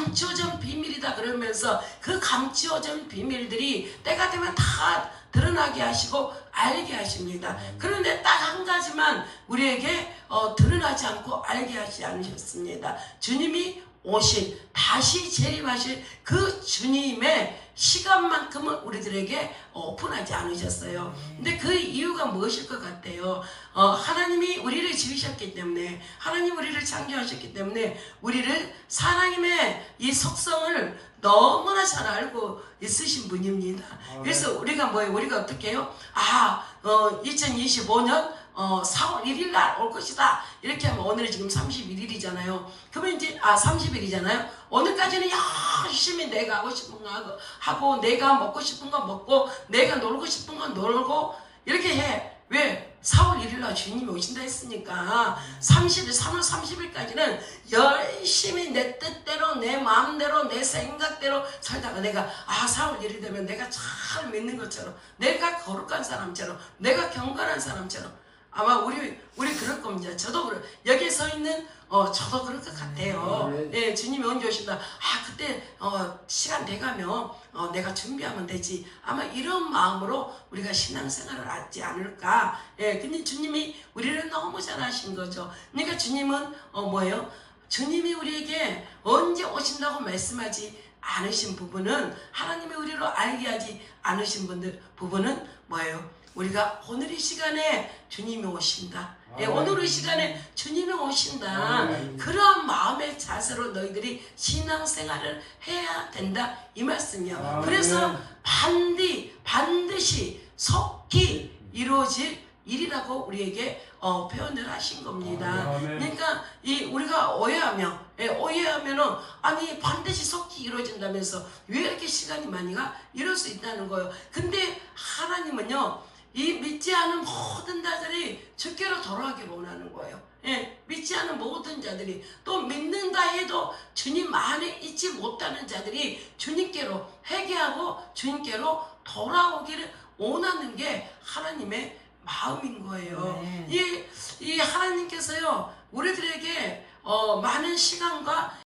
감추어진 비밀이다 그러면서 그 감추어진 비밀들이 때가 되면 다 드러나게 하시고 알게 하십니다. 그런데 딱 한 가지만 우리에게 어, 드러나지 않고 알게 하지 않으셨습니다. 주님이 오실 다시 재림하실 그 주님의 시간만큼은 우리들에게 오픈하지 않으셨어요. 근데 그 이유가 무엇일 것 같아요? 어, 하나님이 우리를 지으셨기 때문에 하나님 우리를 창조하셨기 때문에 우리를 하나님의 이 속성을 너무나 잘 알고 있으신 분입니다. 그래서 우리가 뭐예요? 우리가 어떻게 해요? 아, 어, 2025년 어, 4월 1일 날 올 것이다. 이렇게 하면 오늘이 지금 31일이잖아요. 그러면 이제 아 30일이잖아요. 오늘까지는 열심히 내가 하고 싶은 거 하고, 내가 먹고 싶은 거 먹고 내가 놀고 싶은 거 놀고 이렇게 해. 왜? 4월 1일 날 주님이 오신다 했으니까 30일, 3월 30일까지는 열심히 내 뜻대로 내 마음대로 내 생각대로 살다가 내가 아 4월 1일 되면 내가 잘 믿는 것처럼 내가 거룩한 사람처럼 내가 경건한 사람처럼 아마 우리 우리 그럴 겁니다. 저도 그래 여기 서 있는 어 저도 그럴 것 같아요. 예, 주님이 언제 오신다. 아 그때 어 시간 돼가면 어 내가 준비하면 되지. 아마 이런 마음으로 우리가 신앙생활을 하지 않을까. 예, 근데 주님이 우리를 너무 잘하신 거죠. 그러니까 주님은 어 뭐예요? 주님이 우리에게 언제 오신다고 말씀하지 않으신 부분은 하나님이 우리로 알게 하지 않으신 분들 부분은 뭐예요? 우리가 오늘 이 시간에 주님이 오신다. 예, 아멘. 오늘 이 시간에 주님이 오신다. 아멘. 그런 마음의 자세로 너희들이 신앙생활을 해야 된다 이 말씀이요. 아멘. 그래서 반디 반드시 속히 이루어질 일이라고 우리에게 어, 표현을 하신 겁니다. 아멘. 그러니까 이 우리가 오해하면 예, 오해하면은 아니 반드시 속히 이루어진다면서 왜 이렇게 시간이 많이 가 이럴 수 있다는 거예요. 근데 하나님은요 이 믿지 않은 모든 자들이 주께로 돌아가기를 원하는 거예요. 예, 믿지 않은 모든 자들이 또 믿는다 해도 주님 안에 있지 못하는 자들이 주님께로 회개하고 주님께로 돌아오기를 원하는 게 하나님의 마음인 거예요. 네. 이, 이 하나님께서요, 우리들에게 어, 많은 시간과